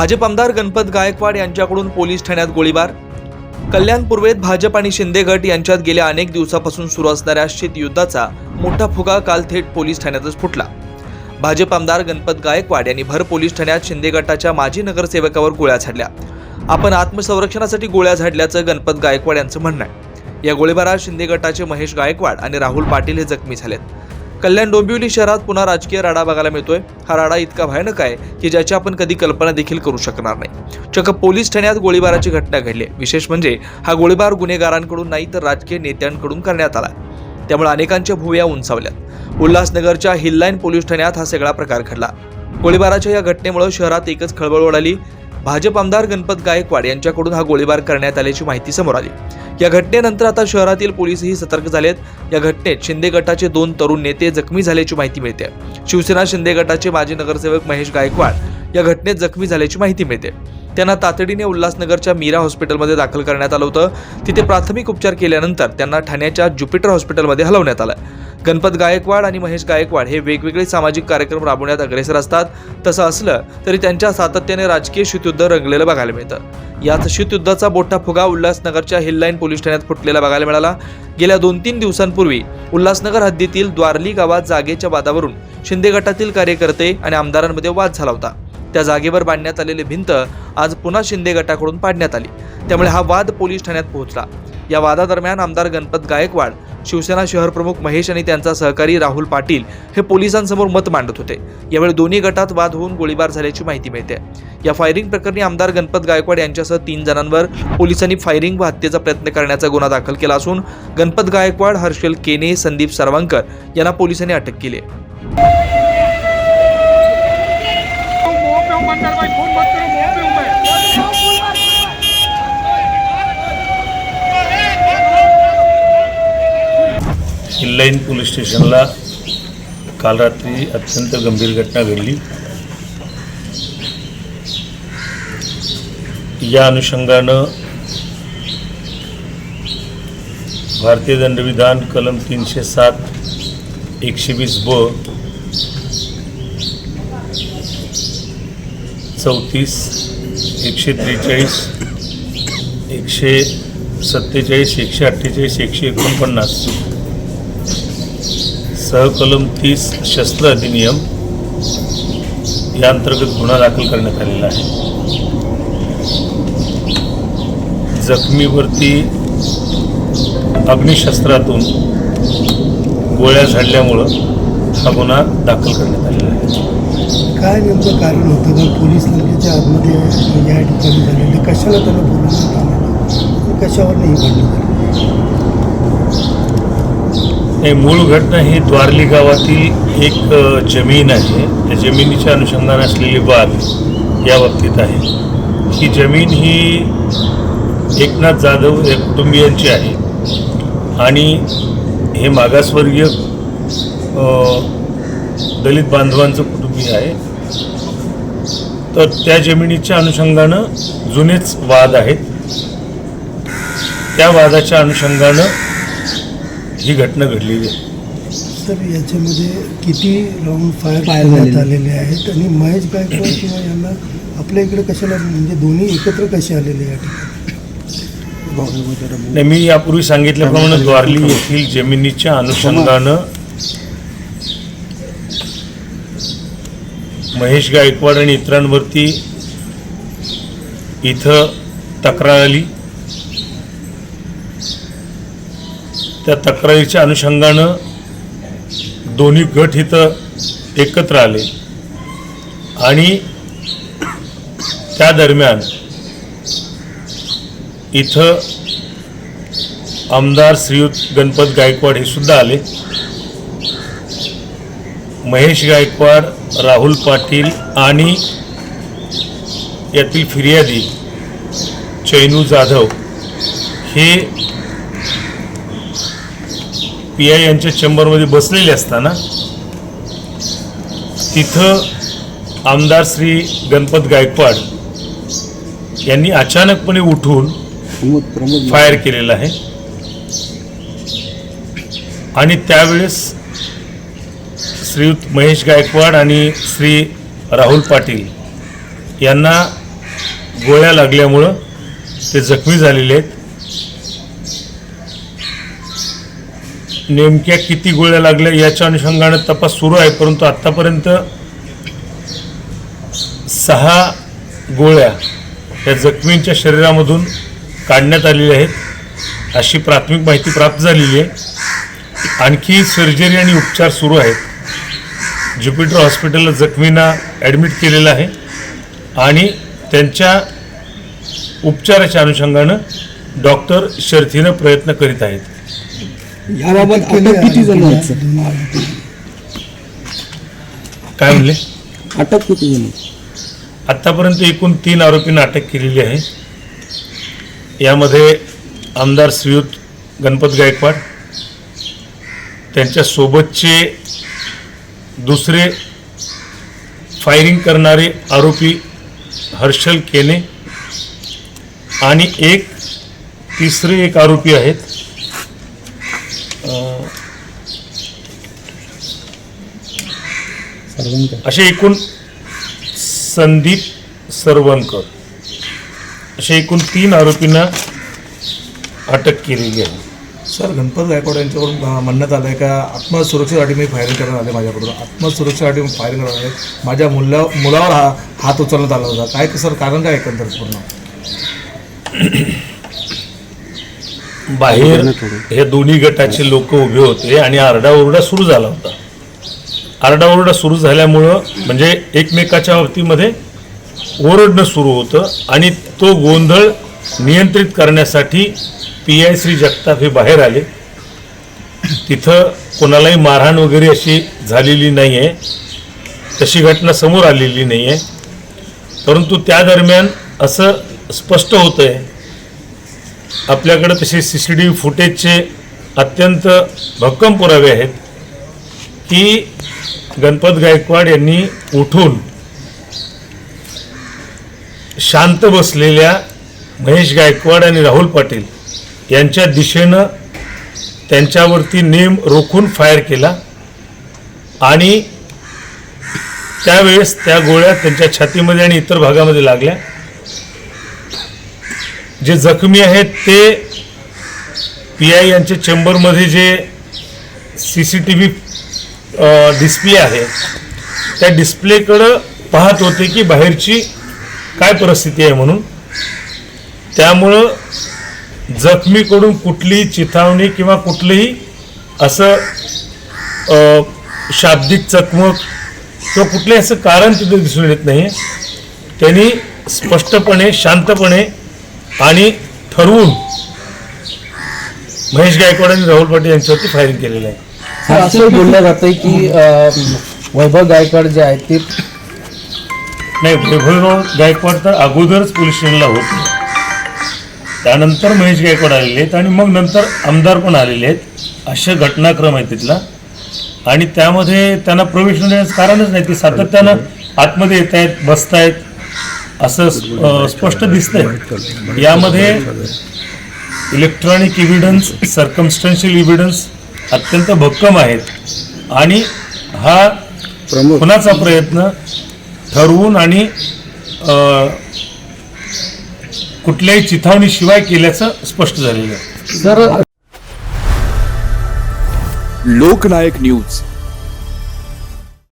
भाजप आमदार गणपत गायकवाड यांच्याकडून पोलीस ठाण्यात गोळीबार. कल्याण पूर्वेत भाजप आणि शिंदे गट यांच्यात गेल्या अनेक दिवसापासून सुरू असणाऱ्या शीतयुद्धाचा मोठा फुगा काल थेट पोलीस ठाण्यातच फुटला. भाजप आमदार गणपत गायकवाड यांनी भर पोलीस ठाण्यात शिंदे गटाच्या माजी नगरसेवकावर गोळ्या झाडल्या. आपण आत्मसंरक्षणासाठी गोळ्या झाडल्याचं गणपत गायकवाड यांचं म्हणणं आहे. या गोळीबारात शिंदे गटाचे महेश गायकवाड आणि राहुल पाटील हे जखमी झालेत. कल्याण डोंबिवली शहरात पुन्हा राजकीय राडा बघायला मिळतोय. हा राडा इतका भयानक आहे की ज्याची आपण कधी कल्पना देखील करू शकणार नाही. चक्क पोलीस ठाण्यात गोळीबाराची घटना घडली. विशेष म्हणजे हा गोळीबार गुन्हेगारांकडून नाही तर राजकीय नेत्यांकडून करण्यात आला. त्यामुळे अनेकांच्या भुवया उंचावल्यात. उल्हासनगरच्या हिललाईन पोलीस ठाण्यात हा सगळा प्रकार घडला. गोळीबाराच्या या घटनेमुळे शहरात एकच खळबळ उडाली भाजप आमदार गणपत गायकवाड यांच्याकडून हा गोळीबार करण्यात आल्याची माहिती समोर आली. या घटनेनंतर आता शहरातील पोलीसही सतर्क झालेत. या घटनेत शिंदे गटाचे दोन तरुण नेते जखमी झाल्याची माहिती मिळते. शिवसेना शिंदे गटाचे माजी नगरसेवक महेश गायकवाड या घटनेत जखमी झाल्याची माहिती मिळते. त्यांना तातडीने उल्हासनगरच्या मीरा हॉस्पिटलमध्ये दाखल करण्यात आलं होतं. तिथे प्राथमिक उपचार केल्यानंतर त्यांना ठाण्याच्या ज्युपिटर हॉस्पिटलमध्ये हलवण्यात आलं. गणपत गायकवाड आणि महेश गायकवाड हे वेगवेगळे सामाजिक कार्यक्रम राबवण्यात अग्रेसर असतात. तसं असलं तरी त्यांच्या सातत्याने राजकीय शीतयुद्ध रंगलेलं बघायला मिळतं. याच शीतयुद्धाचा मोठा फुगा उल्हासनगरच्या हिललाईन पोलीस ठाण्यात फुटलेला बघायला मिळाला. गेल्या दोन तीन दिवसांपूर्वी उल्हासनगर हद्दीतील द्वारली गावात जागेच्या वादावरून शिंदे गटातील कार्यकर्ते आणि आमदारांमध्ये वाद झाला होता. त्या जागेवर बांधण्यात आलेली भिंत आज पुन्हा शिंदे गटाकडून पाडण्यात आली. त्यामुळे हा वाद पोलीस ठाण्यात पोहोचला. या वादादरम्यान आमदार गणपत गायकवाड शिवसेना शहर प्रमुख महेश आणि त्यांचा सहकारी राहुल पाटील हे पोलिसांसमोर मत मांडत होते. यावेळी दोन्ही गटात वाद होऊन गोळीबार झाल्याची माहिती मिळते. या फायरिंग प्रकरणी आमदार गणपत गायकवाड यांच्यासह तीन जणांवर पोलिसांनी फायरिंग व हत्येचा प्रयत्न करण्याचा गुन्हा दाखल केला असून गणपत गायकवाड हर्षल केने संदीप सर्वांकर यांना पोलिसांनी अटक केली आहे मोह पे हूँ बंद कर भाई फोन मत करो मोह पे हूँ मैं हिल्लाईन पोलीस स्टेशनला काल रात्री अत्यंत गंभीर घटना घडली. या अनुषंगानं भारतीय दंडविधान कलम तीनशे सात एकशे वीस ब चौतीस एकशे त्रेचाळीस एकशे सत्तेचाळीस एकशे अठ्ठेचाळीस एकशे एकोणपन्नास सहकलम तीस शस्त्र अधिनियम या अंतर्गत गुन्हा दाखल करण्यात आलेला आहे. जखमीवरती अग्निशस्त्रातून गोळ्या झाडल्यामुळं हा गुन्हा दाखल करण्यात आलेला आहे. काय नेमकं कारण होतं? का पोलीस नाक्याच्या आतमध्ये या ठिकाणी झालेलं कशाला त्याला बोलवण्यात कशावर नाही भांडण हे मूळ घटना ही द्वारली गावातील एक जमीन आहे. त्या जमिनीच्या अनुषंगाने असलेली वाद या बाबतीत आहे. ही जमीन ही एकनाथ जाधव या कुटुंबियांची आहे. आणि हे मागासवर्गीय दलित बांधवांचं कुटुंबीय आहे. तर त्या जमिनीच्या अनुषंगानं जुनेच वाद आहेत. त्या वादाच्या अनुषंगानं ही घटना घडलेली आहे. सर याच्यामध्ये किती राऊंड फायर करण्यात आलेले आहेत आणि महेश गायकवाड किंवा यांना आपल्या इकडे कशाला म्हणजे दोन्ही एकत्र कसे आलेले या ठिकाणी नाही मी यापूर्वी सांगितल्याप्रमाणे द्वारली येथील जमिनीच्या अनुषंगानं महेश गायकवाड आणि इतरांवरती इथं तक्रार आली. त्या तक्रारीच्या अनुषंगानं दोन्ही गट इथं एकत्र आले. आणि त्या दरम्यान इथं आमदार श्रीयुत गणपत गायकवाड हे सुद्धा आले. महेश गायकवाड राहुल पाटील आणि यातील फिर्यादी चैनू जाधव हे पी आय यांच्या चेंबरमध्ये बसलेले असताना तिथं आमदार श्री गणपत गायकवाड यांनी अचानकपणे उठून फायर केलेला आहे. आणि त्यावेळेस श्रीयुत महेश गायकवाड आणि श्री राहुल पाटील यांना गोळ्या लागल्यामुळं ते जखमी झालेले आहेत. नेमक्या किती गोळ्या लागल्या याच्या अनुषंगानं तपास सुरू आहे परंतु आत्तापर्यंत सहा गोळ्या या जखमींच्या शरीरामधून काढण्यात आलेल्या आहेत अशी प्राथमिक माहिती प्राप्त झालेली आहे. आणखी सर्जरी आणि उपचार सुरू आहेत. ज्युपिटर हॉस्पिटलला जखमींना ॲडमिट केलेलं आहे आणि त्यांच्या उपचाराच्या अनुषंगानं डॉक्टर शर्थीनं प्रयत्न करीत आहेत. याबाबत अटक किती जण आहेत? सर काय म्हणले? अटक किती जण आहेत? आत्तापर्यंत एकूण तीन आरोपींना अटक केलेली आहे. यामध्ये आमदार श्रीयुत गणपत गायकवाड त्यांच्या सोबतचे दुसरे फायरिंग करणारे आरोपी हर्षल केने आणि एक तिसरे एक आरोपी आहेत. सर्वांका असे एकूण संदीप सरवणकर. असे एकूण तीन आरोपींना अटक केलेली आहे. सर गणपत गायकवाड यांच्याकडून म्हणण्यात आलं आहे का आत्मसुरक्षेसाठी मी फायरिंग करण्यात आले माझ्याकडून. आत्मसुरक्षेसाठी मी फायरिंग करण्यात आले माझ्या मुला मुलावर हा हात उचलण्यात आला होता. काय सर कारण काय एकंदरीत पूर्ण? बाहेर हे दोन्ही गटाचे लोक उभे होते आणि आरडाओरडा सुरू झाला होता. आरडाओरडा सुरू झाल्यामुळं म्हणजे एकमेकाच्या बाबतीमध्ये ओरडणं सुरू होतं आणि तो गोंधळ नियंत्रित करण्यासाठी पी आय श्री जगताप हे बाहेर आले. तिथं कोणालाही मारहाण वगैरे अशी झालेली नाही आहे तशी घटना समोर आलेली नाही आहे परंतु त्या दरम्यान असं स्पष्ट होतं आहे आपल्याकडे तसे सी सी टी व्ही फुटेजचे अत्यंत भक्कम पुरावे आहेत की गणपत गायकवाड यांनी उठून शांत बसलेल्या महेश गायकवाड आणि राहुल पाटील यांच्या दिशेनं त्यांच्यावरती नेम रोखून फायर केला. आणि त्यावेळेस त्या गोळ्या त्यांच्या छातीमध्ये आणि इतर भागामध्ये लागल्या. जे जखमी आहेत ते पी आय यांच्या चेंबरमध्ये जे C C T V display आहे. त्या डिस्प्लेकडं पाहत होते की बाहेरची काय परिस्थिती आहे म्हणून. त्यामुळं जखमीकडून कुठलीही चिथावणी किंवा कुठलंही असं शाब्दिक चकमक किंवा कुठलंही असं कारण तिथे दिसून येत नाही. त्यांनी स्पष्टपणे शांतपणे आणि ठरवून महेश गायकवाड आणि राहुल पाटील यांच्यावरती फायरिंग केलेलं आहे. असं बोललं जातंय की अं, वैभव गायकवाड जे आहेत ते नाही वैभवराव गायकवाड तर अगोदरच पोलीस स्टेशनला होते. त्यानंतर महेश गायकवाड आलेले आहेत आणि मग नंतर आमदार पण आलेले आहेत. असे घटनाक्रम आहे तिथला. आणि त्यामध्ये त्यांना प्रवेश न देण्याचं कारणच नाही ते सातत्यानं आतमध्ये येत आहेत बसतायत असं अं, स्पष्ट दिसतंय. यामध्ये इलेक्ट्रॉनिक इव्हिडन्स सर्कमस्टन्शियल इव्हिडन्स अत्यंत भक्कम आहेत. आणि हा प्रमुख खुनाचा प्रयत्न ठरवून आणि कुठल्याही चिथावणीशिवाय केल्याचं स्पष्ट झालेलं आहे. Sir Loknayak news.